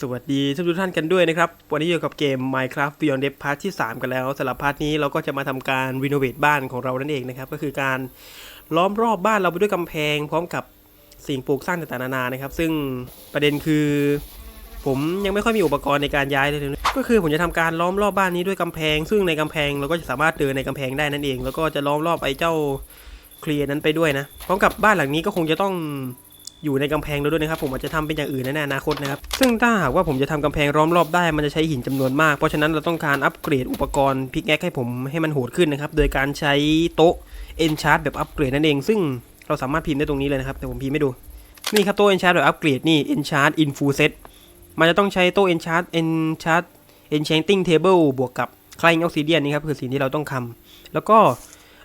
สวัสดีทุกท่านกันด้วยนะครับ วันนี้อยู่กับเกม Minecraft Beyond Deep Part ที่ 3 กันแล้วสำหรับพาร์ทนี้เราก็จะมาทำการรีโนเวทบ้านของเรานั่นเองนะครับ ก็คือการล้อมรอบบ้านเราไปด้วยกำแพง พร้อมกับสิ่งปลูกสร้างต่างๆนานานะครับ ซึ่งประเด็นคือ ผมยังไม่ค่อยมีอุปกรณ์ในการย้ายเลยก็คือผมจะทำการล้อมรอบบ้านนี้ด้วยกำแพง ซึ่งในกำแพงเราก็จะสามารถเดินในกำแพงได้นั่นเอง แล้วก็จะล้อมรอบไอ้เจ้าเคลียร์นั้นไปด้วยนะพร้อมกับบ้านหลังนี้ก็คงจะต้อง อยู่ในกำแพงเราด้วยนะครับผมอาจจะทำเป็นอย่างอื่นในอนาคตนะครับซึ่งถ้าหากว่าผมจะทำกำแพงล้อมรอบได้มันจะใช้หินจำนวนมาก เพราะฉะนั้นเราต้องการอัปเกรดอุปกรณ์พิกแอคให้ผมให้มันโหดขึ้นนะครับโดยการใช้โต๊ะเอนชาร์ดแบบอัปเกรดนั่นเอง ซึ่งเราสามารถพิมพ์ได้ตรงนี้เลยนะครับแต่ผมพิมพ์ไม่ดูนี่ครับโต๊ะเอนชาร์ดแบบอัปเกรดนี่เอนชาร์ดอินฟูเซตมันจะต้องใช้โต๊ะเอนชาร์ดเอนชาร์ดเอนช n นติ้งเทเบิลบวกกับคลายออกซิเดียนนี่ครับคือสิ่งที่เราต้องทำแล้วก็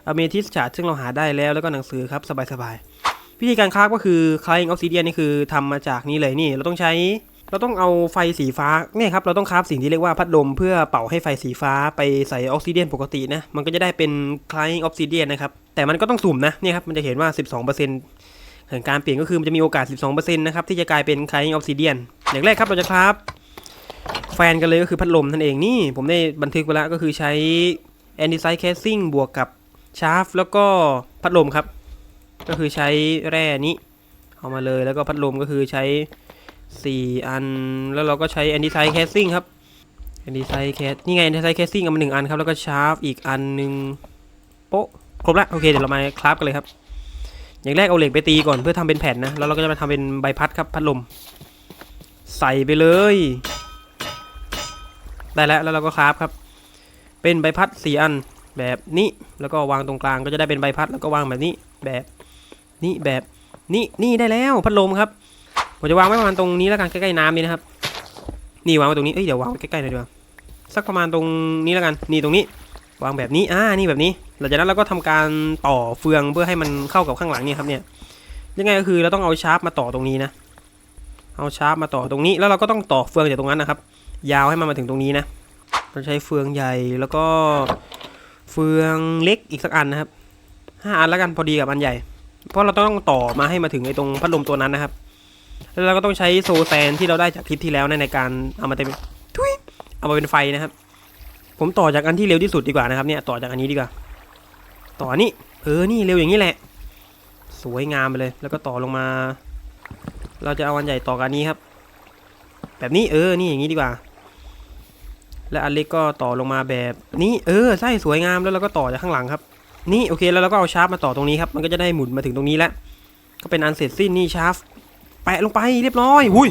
อเมทิสชาร์ซึ่งเราหาได้แล้วแล้วก็หนังสือครับสบายๆ วิธีการคราฟก็คือคลายออกซิเดียนนี่คือทำมาจากนี่เลยนี่ เราต้องใช้เราต้องเอาไฟสีฟ้าเนี่ยครับเราต้องคราฟสิ่งที่เรียกว่าพัดลมเพื่อเป่าให้ไฟสีฟ้าไปใส่ออกซิเดียนปกตินะมันก็จะได้เป็นคลายออกซิเดียนนะครับแต่มันก็ต้องสุ่มนะเนี่ยครับมันจะเห็นว่า 12%ของการเปลี่ยนก็คือมันจะมีโอกาส 12%นะครับที่จะกลายเป็นคลายออกซิเดียนอย่างแรกครับเราจะคราฟแฟนกันเลยก็คือพัดลมนั่นเองนี่ ผมได้บันทึกไว้แล้วก็คือใช้แอนติไซด์แคสซิ่งบวกกับชาร์ฟแล้วก็พัดลมครับ ก็คือใช้แร่นี้เอามาเลยแล้วก็พัดลมก็คือใช้ 4 อัน แล้วเราก็ใช้แอนติไซแคสซิ่งครับแอนติไซแคสนี่ไงแอนติไซแคสซิ่งเอามาหนึ่งอันครับแล้วก็ชาร์ฟอีกอันหนึ่งโป๊ะครบละโอเคเดี๋ยวเรามาคราฟกันเลยครับ อย่างแรกเอาเหล็กไปตีก่อนเพื่อทำเป็นแผ่นนะแล้วเราก็จะมาทำเป็นใบพัดครับพัดลม ใส่ไปเลย ได้แล้วแล้วเราก็คราฟครับ เป็นใบพัดสี่อันแบบนี้แล้วก็วางตรงกลางก็จะได้เป็นใบพัดแล้วก็วางแบบนี้แบบ นี่แบบนี่นี่ได้แล้วพัดลมครับผมจะวางไว้ประมาณตรงนี้แล้วกันใกล้ๆน้ำนี่นะครับ นี่วางไว้ตรงนี้เอ้ยเดี๋ยววางไว้ใกล้ๆหน่อยดีกว่าสักประมาณตรงนี้แล้วกันนี่ตรงนี้ วางแบบนี้อ่านี่แบบนี้ หลังจากนั้นเราก็ทำการต่อเฟืองเพื่อให้มันเข้ากับข้างหลังเนี่ยครับเนี่ยยังไงก็คือเราต้องเอาชาร์ปมาต่อตรงนี้นะ เอาชาร์ปมาต่อตรงนี้แล้วเราก็ต้องต่อเฟืองจากตรงนั้นนะครับ ยาวให้มันมาถึงตรงนี้นะเราใช้เฟืองใหญ่แล้วก็เฟืองเล็กอีกสักอันนะครับห้าอันแล้วกันพอดีกับอันใหญ่ เพราะเราต้องต่อมาให้มาถึงไอ้ตรงพัดลมตัวนั้นนะครับ แล้วเราก็ต้องใช้โซแซนที่เราได้จากคลิปที่แล้วในการเอามาเต็มทุยเอามาเป็นไฟนะครับ ผมต่อจากอันที่เร็วที่สุดดีกว่านะครับเนี่ยต่อจากอันนี้ดีกว่า ต่อนนี้เออนี่เร็วอย่างนี้แหละ สวยงามไปเลย แล้วก็ต่อลงมา เราจะเอาอันใหญ่ต่ออันนี้ครับ แบบนี้เออนี่อย่างนี้ดีกว่า และอันเล็กก็ต่อลงมาแบบนี้ เออใช่สวยงามแล้วเราก็ต่อจากข้างหลังครับ นี่โอเคแล้วเราก็เอาชาร์ปมาต่อตรงนี้ครับมันก็จะได้หมุนมาถึงตรงนี้แล้ว ก็เป็นอันเสร็จสิ้นนี่ชาร์ปแปะลงไปเรียบร้อยหุย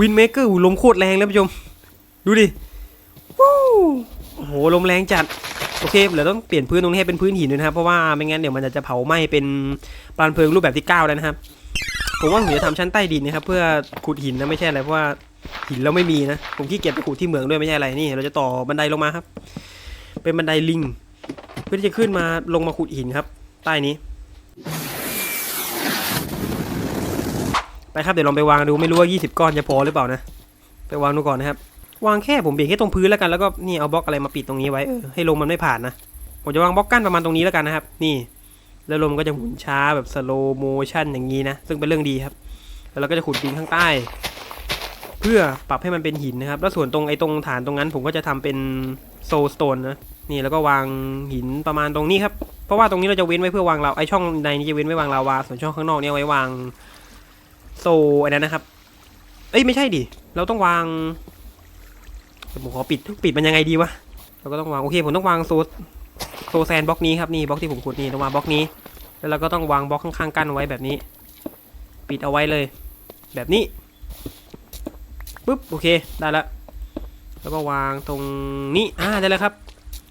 วินเมเกอร์ลมโคตรแรงเลยผู้ชมดูดิวู้โอ้โหลมแรงจัดโอเคเดี๋ยวต้องเปลี่ยนพื้นตรงนี้ให้เป็นพื้นหินด้วยนะครับเพราะว่าไม่งั้นเดี๋ยวมันจะเผาไหม้เป็นปานเพลิงรูปแบบที่9แล้วนะครับผมว่าผมจะทำชั้นใต้ดินนะครับเพื่อขุดหินนะไม่ใช่อะไรเพราะว่าหินเราไม่มีนะผมขี้เกียจไปขุดที่เหมืองด้วยไม่ใช่อะไรนี่ เราจะต่อบันไดลงมาครับ เป็นบันไดลิง เพื่อที่จะขึ้นมาลงมาขุดหินครับ ใต้นี้ ไปครับเดี๋ยวลองไปวางดูไม่รู้ว่า 20 ก้อนจะพอหรือเปล่านะ ไปวางดูก่อนนะครับ วางแค่ผมเบี่ยงแค่ตรงพื้นแล้วกันแล้วก็นี่เอาบล็อกอะไรมาปิดตรงนี้ไว้เออให้ลมมันไม่ผ่านนะ ผมจะวางบล็อกกั้นประมาณตรงนี้แล้วกันนะครับ นี่ แล้วลมก็จะหมุนช้าแบบสโลโมชันอย่างนี้นะ ซึ่งเป็นเรื่องดีครับ แล้วเราก็จะขุดดินข้างใต้ เพื่อปรับให้มันเป็นหินนะครับ แล้วส่วนตรงไอ้ตรงฐานตรงนั้น ผมก็จะทำเป็นโซลสโตนนะ นี่แล้วก็วางหินประมาณตรงนี้ครับ เพราะว่าตรงนี้เราจะเว้นไว้เพื่อวางเราไอช่องในนี้จะเว้นไว้วางลาวาส่วนช่องข้างนอกเนี่ยไว้วางโซอันนั้นนะครับ เอ้ยไม่ใช่ดิ เราต้องวางผมขอปิดปิดมันยังไงดีวะ เราก็ต้องวางโอเคผมต้องวางโซโซแซนบล็อกนี้ครับนี่บล็อกที่ผมขุดนี่ต้องวางบล็อกนี้ แล้วเราก็ต้องวางบล็อกข้างๆกั้นไว้แบบนี้ ปิดเอาไว้เลย แบบนี้ปุ๊บโอเคได้แล้วแล้วก็วางตรงนี้อ่าได้แล้วครับ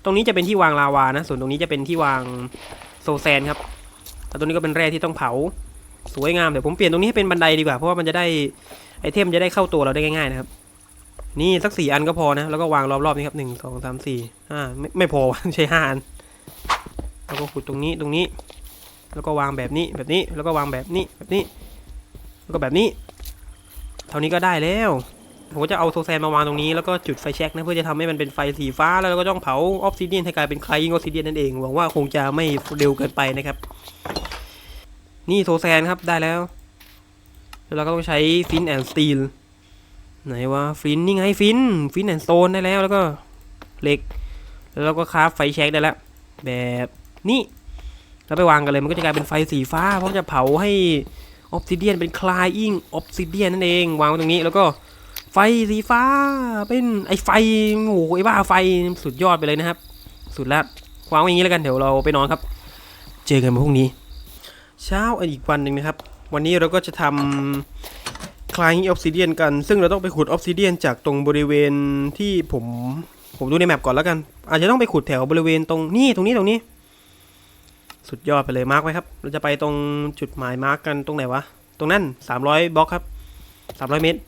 ตรงนี้จะเป็นที่วางลาวานะ ส่วนตรงนี้จะเป็นที่วางโซแซนครับแล้วตรงนี้ก็เป็นแร่ที่ต้องเผา สวยงามเดี๋ยวผมเปลี่ยนตรงนี้ให้เป็นบันไดดีกว่า เพราะว่ามันจะได้ไอเทมจะได้เข้าตัวเราได้ง่ายๆนะครับ นี่สักสี่อันก็พอนะ แล้วก็วางรอบๆนี้ครับหนึ่งสองสามสี่ห้าไม่ไม่พอใช้ห้าอัน แล้วก็ขุดตรงนี้ตรงนี้ แล้วก็วางแบบนี้แบบนี้ แล้วก็วางแบบนี้แบบนี้ แล้วก็แบบนี้ เท่านี้ก็ได้แล้ว ผมก็จะเอาโซแซนมาวางตรงนี้แล้วก็จุดไฟแช็กนะเพื่อจะทำให้มันเป็นไฟสีฟ้าแล้วเราก็ต้องเผาออฟซิเดียนให้กลายเป็นคลงออฟซิเดียนนั่นเองหวังว่าคงจะไม่เร็วเกินไปนะครับ นี่โซแซนครับได้แล้วแล้วเราก็ต้องใช้ฟินแอนด์สตีลไหนวะฟินนี่ไงฟินฟินแอนโซนได้แล้วแล้วก็เหล็ก แล้วเราก็คราฟไฟแช็กได้แล้วแบบนี้แล้วไปวางกันเลยมันก็จะกลายเป็นไฟสีฟ้าเพราะจะเผาให้ออฟซิเดียนเป็นคลายอิงออฟซิเดียนนั่นเอง วางไว้ตรงนี้แล้วก็ ไฟสีฟ้าเป็นไอไฟโอ้โหไอบ้าไฟสุดยอดไปเลยนะครับ สุดละวางไว้อย่างนี้แล้วกันเดี๋ยวเราไปนอนครับ เจอกันพรุ่งนี้ เช้าอีกวันหนึ่งนะครับ วันนี้เราก็จะทำคลายออฟซิเดียนกัน ซึ่งเราต้องไปขุดออฟซิเดียนจากตรงบริเวณที่ผมผมดูในแมปก่อนแล้วกัน อาจจะต้องไปขุดแถวบริเวณตรงนี่ตรงนี้ตรงนี้ สุดยอดไปเลยมาร์กไว้ครับ เราจะไปตรงจุดหมายมาร์กกันตรงไหนวะ ตรงนั้น300บล็อกครับ300 เมตร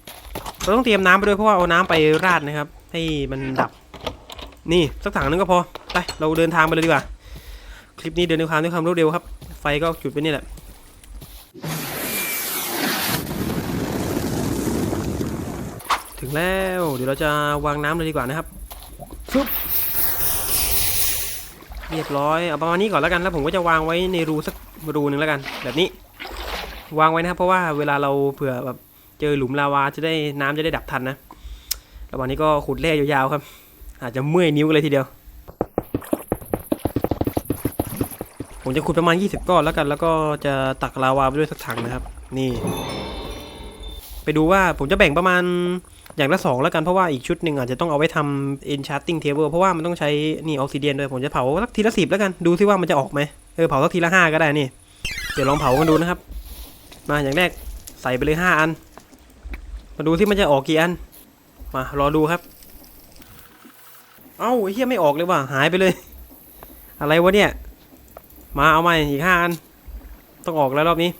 เราต้องเตรียมน้ำไปด้วยเพราะว่าเอาน้ำไปราดนะครับ ให้มันดับ นี่สักถังนึงก็พอไปเราเดินทางไปเลยดีกว่า คลิปนี้เดินด้วยความด้วยความรวดเร็วครับ ไฟก็จุดไปนี่แหละถึงแล้วเดี๋ยวเราจะวางน้ำเลยดีกว่านะครับฟึบเรียบร้อยเอาประมาณนี้ก่อนแล้วกันแล้วผมก็จะวางไว้ในรูสักรูหนึ่งแล้วกัน แบบนี้ วางไว้นะครับเพราะว่าเวลาเราเผื่อแบบ เจอหลุมลาวาจะได้น้ำจะได้ดับทันนะระหว่างนี้ก็ขุดแร่ยาวๆครับ อาจจะเมื่อยนิ้วกันเลยทีเดียว ผมจะขุดประมาณ 20 ก้อนแล้วกัน แล้วก็จะตักลาวาไปด้วยสักถังนะครับ นี่ ไปดูว่าผมจะแบ่งประมาณอย่างละสองแล้วกันเพราะว่าอีกชุดหนึ่งอาจจะต้องเอาไว้ทำ enchanting table เพราะว่ามันต้องใช้นี่ออกซิเดียนด้วยผมจะเผาสักทีละสิบแล้วกันดูซิว่ามันจะออกไหมเออเผาสักทีละห้าก็ได้นี่ เดี๋ยวลองเผากันดูนะครับ มาอย่างแรกใส่ไปเลยห้าอัน มาดูที่มันจะออกกี่อัน มารอดูครับ เอ้าเหี้ยไม่ออกเลยว่ะหายไปเลย อะไรวะเนี่ย มาเอาใหม่อีกห้าอัน ต้องออกแล้วรอบนี้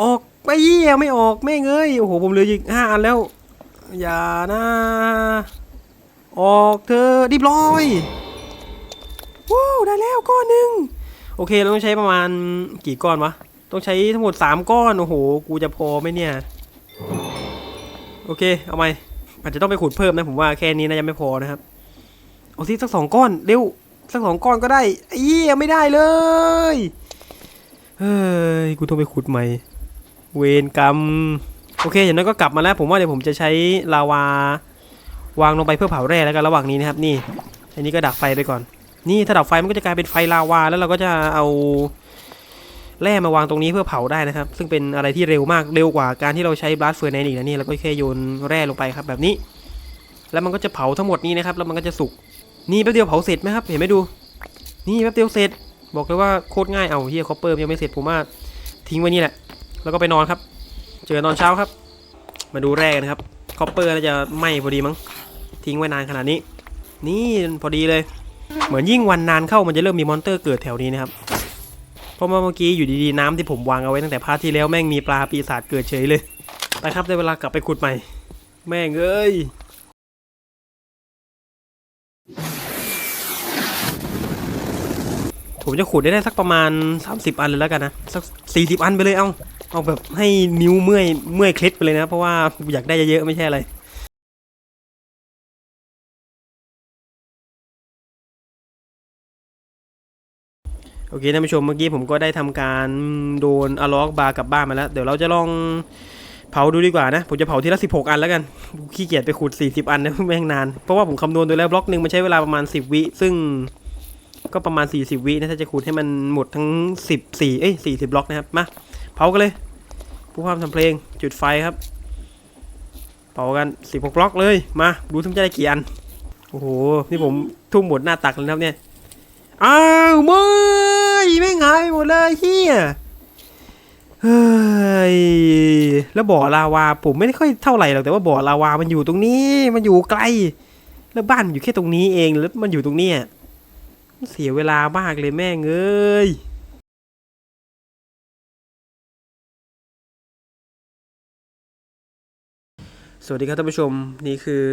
ออกไปเยี่ยไม่ออกแม่เอ้ยโอ้โหผมเหลืออีกห้าอันแล้ว อย่านะ ออกเธอรีบร้อยว้าวได้แล้วก้อนหนึ่งโอเคเราต้องใช้ประมาณกี่ก้อนวะ ต้องใช้ทั้งหมดสามก้อน โอ้โห กูจะพอไหมเนี่ย โอเค เอาไหมอาจจะต้องไปขุดเพิ่มนะผมว่าแค่นี้น่าจะไม่พอนะครับ เอาสิสักสองก้อนเร็วสักสองก้อนก็ได้ไอ้เหี้ยไม่ได้เลย เฮ้ย กูต้องไปขุดใหม่ เวรกรรม โอเคอย่างนั้นก็กลับมาแล้ว ผมว่าเดี๋ยวผมจะใช้ลาวาวางลงไปเพื่อเผาแร่แล้วกันระหว่างนี้นะครับ นี่ อันนี้ก็ดับไฟไปก่อน นี่ถ้าดับไฟมันก็จะกลายเป็นไฟลาวา แล้วเราก็จะเอา แร่มาวางตรงนี้เพื่อเผาได้นะครับ ซึ่งเป็นอะไรที่เร็วมากเร็วกว่าการที่เราใช้บลัสเฟอร์ไนอีกนะนี่เราก็แค่โยนแร่ลงไปครับแบบนี้ แล้วมันก็จะเผาทั้งหมดนี้นะครับ แล้วมันก็จะสุกนี่แป๊บเดียวเผาเสร็จไหมครับเห็นไหมดู นี่แป๊บเดียวเสร็จ บอกเลยว่าโคตรง่ายเอาเฮียคอปเปอร์ยังไม่เสร็จผมว่าทิ้งไว้นี่แหละ แล้วก็ไปนอนครับ เจอตอนเช้าครับ มาดูแร่นะครับคอปเปอร์น่าจะไหม้พอดีมั้งทิ้งไว้นานขนาดนี้ นี่พอดีเลย เหมือนยิ่งวันนานเข้ามันจะเริ่มมีมอนเตอร์เกิดแถวนี้นะครับ เพราะว่าเมื่อกี้อยู่ดีๆน้ำที่ผมวางเอาไว้ตั้งแต่พาร์ทที่แล้วแม่งมีปลาปีศาจเกิดเฉยเลยไปครับได้เวลากลับไปขุดใหม่ แม่งเอ้ยผมจะขุดได้ได้สักประมาณ 30 อันเลยแล้วกันนะสัก40 อันไปเลยเอาเอาแบบให้นิ้วเมื่อยเมื่อยเคล็ดไปเลยนะ เพราะว่าอยากได้เยอะๆไม่ใช่อะไร โอเคท่านผู้ชมเมื่อกี้ผมก็ได้ทำการโดนอล็อกบาร์กลับบ้านมาแล้ว เดี๋ยวเราจะลองเผาดูดีกว่านะ ผมจะเผาทีละ 16 อันแล้วกันขี้เกียจไปขุด 40 อันนะแม่งนาน เพราะว่าผมคำนวณดูแล้วบล็อกหนึ่งมันใช้เวลาประมาณ 10 วิ ซึ่งก็ประมาณ 40 วินะถ้าจะขุดให้มันหมดทั้ง 14 เอ้ย 40 บล็อกนะครับ มา เผากันเลย ผู้ความทำเพลงจุดไฟครับ เผากัน 16 บล็อกเลย มาดูทั้งจะได้กี่อัน โอ้โห นี่ผมทุ่มหมดหน้าตักเลยนะครับเนี่ย อ้าวไม่ ไม่งหายไปหมดเลยเฮียเฮ้ยแล้วบ่อลาวาผมไม่ได้ค่อยเท่าไหร่หรอกแต่ว่าบ่อลาวามันอยู่ตรงนี้ มันอยู่ไกล แล้วบ้านมันอยู่แค่ตรงนี้เองแล้วมันอยู่ตรงเนี้ยเสียเวลามากเลยแม่งเอ้ย สวัสดีครับท่านผู้ชมนี่คือ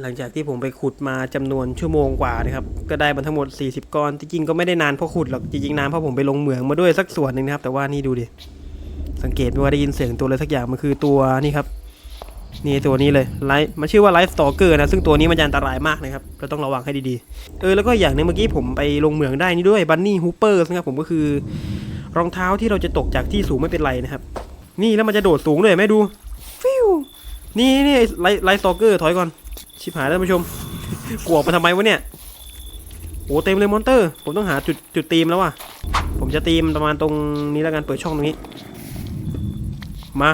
หลังจากที่ผมไปขุดมาจำนวนชั่วโมงกว่านะครับก็ได้มาทั้งหมด 40 ก้อนจริงๆก็ไม่ได้นานเพราะขุดหรอกจริงๆนานเพราะผมไปลงเหมืองมาด้วยสักส่วนหนึ่งนะครับ แต่ว่านี่ดูดิสังเกตว่าได้ยินเสียงตัวอะไรสักอย่างมันคือตัวนี่ครับนี่ตัวนี้เลยไลฟ์มันชื่อว่าไลฟ์สตอเกอร์นะซึ่งตัวนี้มันจะอันตรายมากนะครับเราต้องระวังให้ดีๆเออแล้วก็อย่างนึงเมื่อกี้ผมไปลงเหมืองได้นี่ด้วยบันนี่ฮูเปอร์นะครับผมก็คือ รองเท้าที่เราจะตกจากที่สูงไม่เป็นไรนะครับ นี่แล้วมันจะโดดสูงเลยไหมดูฟิว นี่นี่ไลไลสตอกเกอร์ถอยก่อน ชิบหายแล้วท่านผู้ชม กลัวมาทำไมวะเนี่ยโอ้เต็มเลยมอนเตอร์ ผมต้องหาจุดจุดตีมแล้วว่ะ ผมจะตีมประมาณตรงนี้แล้วกันเปิดช่องตรงนี้ มา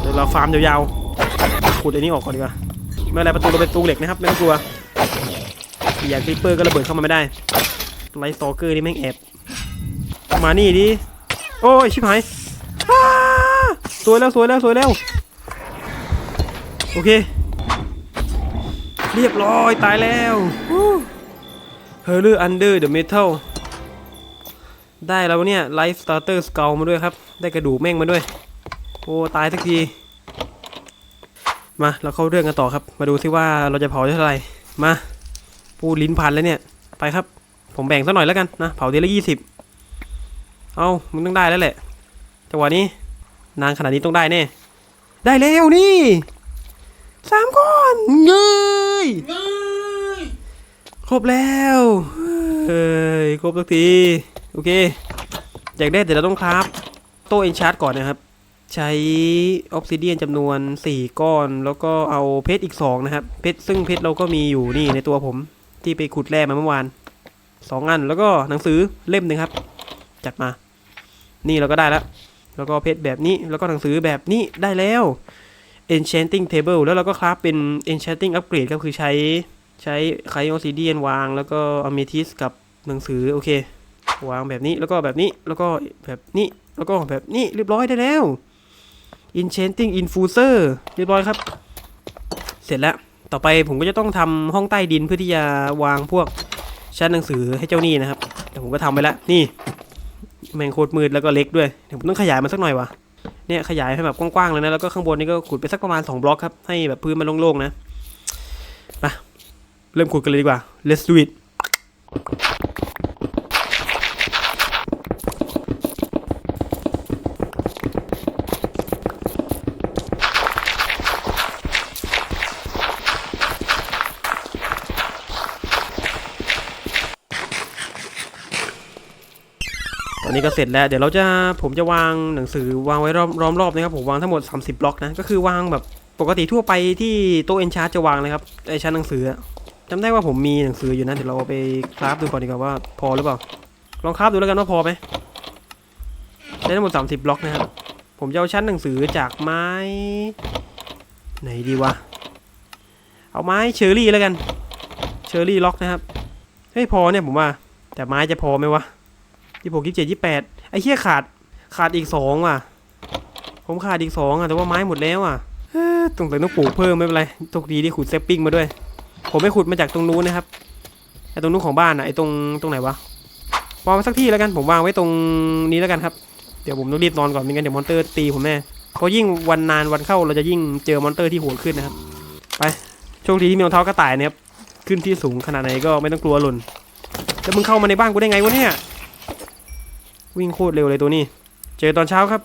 เดี๋ยวเราฟาร์มยาวๆขุดไอ้นี้ออกก่อนดีกว่าไม่เป็นไรประตูเราเป็นประตูเหล็กนะครับ ไม่ต้องกลัวอย่างคลิปเปอร์ก็ระเบิดเข้ามาไม่ได้ไลท์สตอกเกอร์นี่แม่งแอบมานี่ดิโอ้ยชิบหายสวยแล้วสวยแล้วสวยแล้ว โอเค เรียบร้อยตายแล้วเฮอร์เรอร์อันเดอร์เดอะเมทัลได้แล้วเนี่ยไลฟ์สตาร์เตอร์สเกลมาด้วยครับ ได้กระดูกแม่งมาด้วย โอ้ ตายสักที มาเราเข้าเรื่องกันต่อครับ มาดูซิว่าเราจะเผาได้เท่าไหร่มาพูดลิ้นพันแล้วเนี่ย ไปครับ ผมแบ่งสักหน่อยแล้วกันนะ เผาทีละยี่สิบเอามึงต้องได้แล้วแหละจังหวะนี้ นานขนาดนี้ต้องได้แน่ ได้แล้วนี่ สามก้อนเงยครบแล้วเฮ้ยครบสักทีโอเคอยากได้แต่เราต้องคราฟโต้เอนชาร์ตก่อนนะครับ ใช้ออกซิเดียนจำนวน 4 ก้อน แล้วก็เอาเพชรอีก 2 นะครับ เพชรซึ่งเพชรเราก็มีอยู่นี่ในตัวผมที่ไปขุดแร่มาเมื่อวาน 2 อัน แล้วก็หนังสือเล่มหนึ่งครับ จัดมา นี่เราก็ได้แล้ว แล้วก็เพชรแบบนี้แล้วก็หนังสือแบบนี้ได้แล้ว enchanting table แล้วเราก็คราฟเป็น enchanting upgrade ก็คือใช้ใช้ไคโอซิเดียนวางแล้วก็ amethyst กับหนังสือโอเควางแบบนี้แล้วก็แบบนี้แล้วก็แบบนี้แล้วก็แบบนี้เรียบร้อยได้แล้ว enchanting infuser เรียบร้อยครับ เสร็จแล้วต่อไปผมก็จะต้องทำห้องใต้ดินเพื่อที่จะวางพวกชั้นหนังสือให้เจ้าหนี้นะครับแต่ผมก็ทำไปแล้วนี่แมงโคตรมืดแล้วก็เล็กด้วยเดี๋ยวผมต้องขยายมันสักหน่อยวะ เนี่ยขยายให้แบบกว้างๆเลยนะแล้วก็ข้างบนนี่ก็ขุดไปสักประมาณ 2 บล็อกครับให้แบบพื้นมันโล่งๆนะมาเริ่มขุดกันเลยดีกว่า let's do it อนนี้ก็เสร็จแล้ว เดี๋ยวเราจะผมจะวางหนังสือวางไว้รอบล้อมรอบนะครับผมวางทั้งหมด 30 บล็อกนะก็คือวางแบบปกติทั่วไปที่โต๊ะเอนชาร์จะวางเลยครับไอชั้นหนังสือจำได้ว่าผมมีหนังสืออยู่นะเดี๋ยวเราเอาไปคราฟดูก่อนดีกว่าว่าพอหรือเปล่าลองคราฟดูแล้วกันว่าพอไหมได้ทั้งหมด 30 บล็อกนะครับผมจะเอาชั้นหนังสือจากไม้ ไหนดีวะเอาไม้เชอร์รี่แล้วกันเชอร์รี่ล็อกนะครับเฮ้ยพอเนี่ยผมว่า แต่ไม้จะพอไหมวะ ยี่หกยี่เจ็ดยี่แปดไอ้เหี้ยขาดขาดอีกสองว่ะ ผมขาดอีกสองอะแต่ว่าไม้หมดแล้วอะเอ้อตรงไหนต้องปลูกเพิ่มไม่เป็นไรตกดีที่ขุดเซปปิ้งมาด้วย ผมไปขุดมาจากตรงนู้นนะครับไอ้ตรงนู้นของบ้านอะไอ้ตรงตรงไหนวะวางไว้สักที่แล้วกันผมวางไว้ตรงนี้แล้วกันครับเดี๋ยวผมต้องรีบนอนก่อนไม่งั้นเดี๋ยวมอนเตอร์ตีผมแน่เพราะยิ่งวันนานวันเข้าเราจะยิ่งเจอมอนเตอร์ที่โหดขึ้นนะครับ ไปโชคดีที่มีรองเท้ากระต่ายเนะครับขึ้นที่สูงขนาดไหนก็ไม่ต้องกลัวหล่นแล้วมึงเข้ามาในบ้านกูได้ไงวะเนี่ย วิ่งโคตรเร็วเลยตัวนี้ เจอตอนเช้าครับ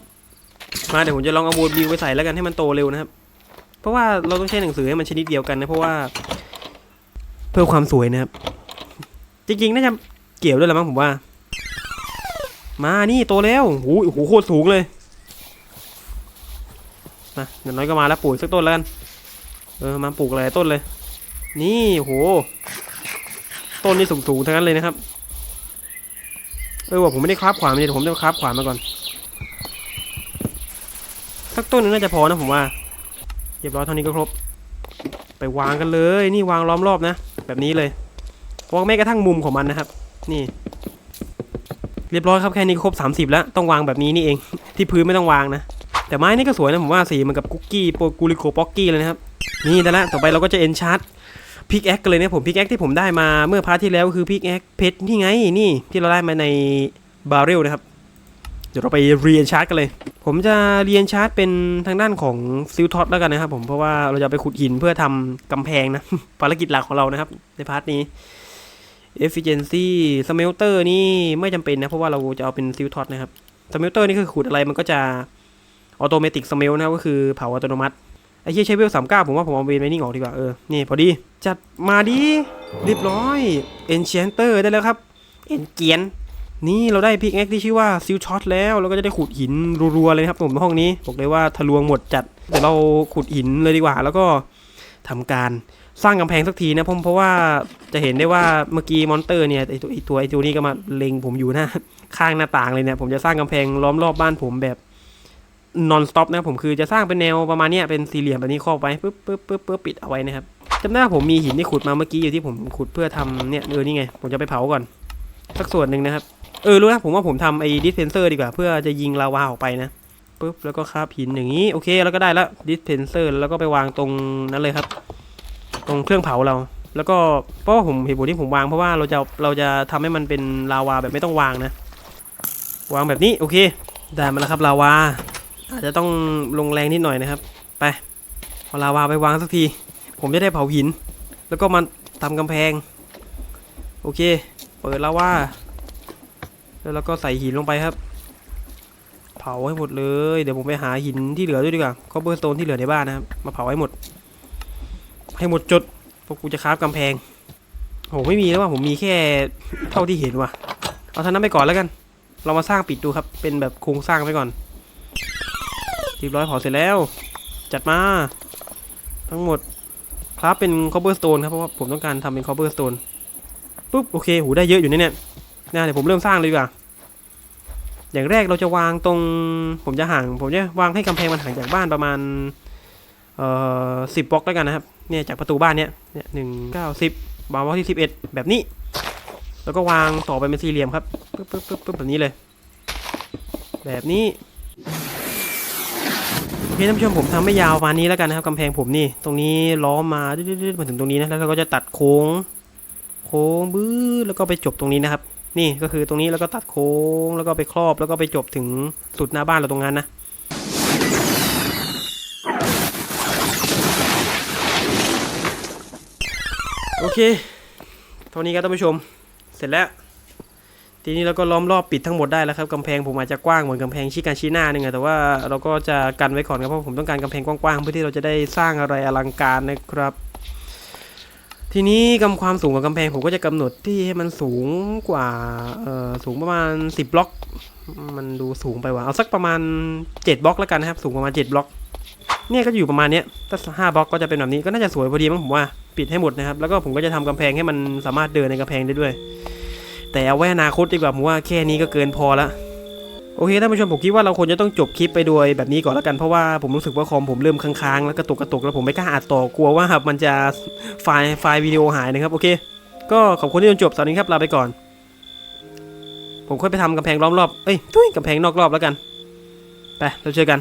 มาเดี๋ยวผมจะลองเอาโบนบิวไปใส่แล้วกันให้มันโตเร็วนะครับ เพราะว่าเราต้องใช้หนังสือให้มันชนิดเดียวกันนะเพราะว่า เพื่อความสวยนะครับ จริงๆน่าจะเกี่ยวด้วยละมั้งผมว่า มานี่โตแล้วโอ้โหโหโคตรสูงเลยมาอย่างน้อยก็มาแล้วปลูกสักต้นแล้วกันเออมาปลูกหลายต้นเลย นี่โอ้โหต้นนี้สูงๆทั้งนั้นเลยนะครับ เออว่าผมไม่ได้คราบขวานเลยเดี๋ยวผมจะคราบขวานมาก่อนสักต้นหนึงน่าจะพอนะผมว่าเรียบร้อยเท่านี้ก็ครบ ไปวางกันเลย นี่วางล้อมรอบนะ แบบนี้เลยวางแม้กระทั่งมุมของมันนะครับ นี่ เรียบร้อยครับแค่นี้ก็ครบ 30 แล้วต้องวางแบบนี้นี่เอง ที่พื้นไม่ต้องวางนะ แต่ไม้นี่ก็สวยนะผมว่าสีมันกับคุกกี้โปรกูริโกป๊อกกี้เลยนะครับ นี่ได้แล้วต่อไปเราก็จะเอนชาร์ต พิกแอคกันเลยเนี่ยผมพิกแอคที่ผมได้มาเมื่อพาร์ทที่แล้วคือพิกแอคเพชรนี่ไงนี่ที่เราได้มาในบาร์เรลนะครับ เดี๋ยวเราไปเรียนชาร์จกันเลย ผมจะเรียนชาร์จเป็นทางด้านของซิลท็อตแล้วกันนะครับผมเพราะว่าเราจะไปขุดหินเพื่อทำกำแพงนะ ภารกิจหลักของเรานะครับ ในพาร์ทนี้ efficiency smelter นี่ไม่จำเป็นนะเพราะว่าเราจะเอาเป็นซิลท็อตนะครับ smelter นี่คือขุดอะไรมันก็จะออโตเมติกสเมลนะก็คือเผาอัตโนมัติ ไอ้เหี้ยใช้เวลสามเก้าผมว่าผมเอาเวนไมนิ่งออกดีกว่าเออ นี่พอดี จัดมาดีเรียบร้อย Enchanter ได้แล้วครับ เอ็นเกียน นี่เราได้พิกแอคที่ชื่อว่าซิลช็อตแล้วเราก็จะได้ขุดหินรัวๆเลยนะครับผมห้องนี้ บอกเลยว่าทะลวงหมดจัดเดี๋ยวเราขุดหินเลยดีกว่า แล้วก็ทำการสร้างกำแพงสักทีนะเพราะเพราะว่าจะเห็นได้ว่าเมื่อกี้มอนเตอร์เนี่ยไอตัวไอตัวไอตัวนี้ก็มาเล็งผมอยู่หน้าข้างหน้าต่างเลยเนี่ยผมจะสร้างกำแพงล้อมรอบบ้านผมแบบ non stop นะครับผมคือจะสร้างเป็นแนวประมาณนี้เป็นสี่เหลี่ยมแบบนี้ครอบไว้ปึ๊บปึ๊บปึ๊บปึ๊บปิดเอาไว้นะครับจำได้ผมมีหินที่ขุดมาเมื่อกี้อยู่ที่ผมขุดเพื่อทำเนี่ยเออนี่ไงผมจะไปเผาก่อน สักส่วนหนึ่งนะครับ เออรู้นะผมว่าผมทำไอ้ดิสเพนเซอร์ดีกว่าเพื่อจะยิงลาวาออกไปนะปึ๊บแล้วก็คาบหินอย่างนี้โอเคแล้วก็ได้แล้วดิสเพนเซอร์แล้วก็ไปวางตรงนั้นเลยครับ ตรงเครื่องเผาเรา แล้วก็เพราะว่าผมเหตุผลที่ผมวางเพราะว่าเราจะเราจะทำให้มันเป็นลาวาแบบไม่ต้องวางนะ วางแบบนี้โอเค ได้มาแล้วครับลาวา อาจจะต้องลงแรงนิดหน่อยนะครับ ไปเอาลาวาไปวางสักที ผมจะได้เผาหิน แล้วก็มาทำกำแพง โอเค เปิดลาวาแล้วเราก็ใส่หินลงไปครับ เผาให้หมดเลย เดี๋ยวผมไปหาหินที่เหลือด้วยดีกว่าคอเบอร์สโตนที่เหลือในบ้านนะครับ มาเผาให้หมด ให้หมดจดพวกกูจะคราฟกำแพงโหไม่มีแล้วว่าผมมีแค่เท่าที่เห็นว่ะ เอาเท่านั้นไปก่อนแล้วกัน เรามาสร้างปิดดูครับ เป็นแบบโครงสร้างไปก่อน รียบร้อยเผาเสร็จแล้ว จัดมา ทั้งหมดครับเป็น cobblestone ครับเพราะว่าผมต้องการทำเป็น cobblestone ปุ๊บโอเคหูได้เยอะอยู่นะเนี่ยนะเดี๋ยวผมเริ่มสร้างเลยดีกว่าอย่างแรกเราจะวางตรงผมจะห่างผมจะวางให้กำแพงมันห่างจากบ้านประมาณเอ่อสิบบล็อกแล้วกันนะครับเนี่ยจากประตูบ้านเนี้ยเนี่ยหนึ่งเก้าสิบบางบล็อกที่สิบเอ็ดแบบนี้ แล้วก็วางต่อไปเป็นสี่เหลี่ยมครับปึ๊บปึ๊บปึ๊บแบบนี้เลย แบบนี้ อเคท่านผู้ชมผมทำไม่ยาวประมานี้แล้วกันนะครับกำแพงผมนี่ ตรงนี้ล้อมมาดื้อๆมาถึงตรงนี้นะแล้วเราก็จะตัดโค้ง โค้งบื้อแล้วก็ไปจบตรงนี้นะครับ นี่ก็คือตรงนี้แล้วก็ตัดโค้งแล้วก็ไปครอบแล้วก็ไปจบถึงสุดหน้าบ้านเราตรงนั้นนะโอเคเท่านี้ครับท่านผู้ชม เสร็จแล้ว ทีนี้เราก็ล้อมรอบปิดทั้งหมดได้แล้วครับกำแพงผมอาจจะกว้างเหมือนกำแพงชิกันชิน่าหนึ่งอะแต่ว่าเราก็จะกันไว้ก่อนครับเพราะผมต้องการกำแพงกว้างๆเพื่อที่เราจะได้สร้างอะไรอลังการนะครับ ทีนี้กำความสูงของกำแพงผมก็จะกำหนดที่ให้มันสูงกว่าเอ่อสูงประมาณ 10บล็อก มันดูสูงไปว่ะเอาสักประมาณ 7บล็อกแล้วกันนะครับ สูงประมาณ 7บล็อกเนี่ยก็อยู่ประมาณนี้ถ้าห้าบล็อกก็จะเป็นแบบนี้ก็น่าจะสวยพอดีมั้งผมว่าปิดให้หมดนะครับ แล้วก็ผมก็จะทำกำแพงให้มันสามารถเดินในกำแพงได้ด้วย แต่เอาไว้อนาคตดีกว่าผมว่าแค่นี้ก็เกินพอละโอเคท่านผู้ชมผมคิดว่าเราควรจะต้องจบคลิปไปโดยแบบนี้ก่อนแล้วกันเพราะว่าผมรู้สึกว่าคอมผมเริ่มค้างๆแล้วกระตุกกระตุกแล้วผมไม่กล้าอัดต่อกลัวว่ามันจะไฟล์ไฟล์วิดีโอหายนะครับโอเค ก็ขอบคุณที่จนจบตอนนี้ครับลาไปก่อน ผมค่อยไปทำกำแพงล้อมรอบเอ้ยทุยกำแพงนอกรอบแล้วกันไปเราเจอกัน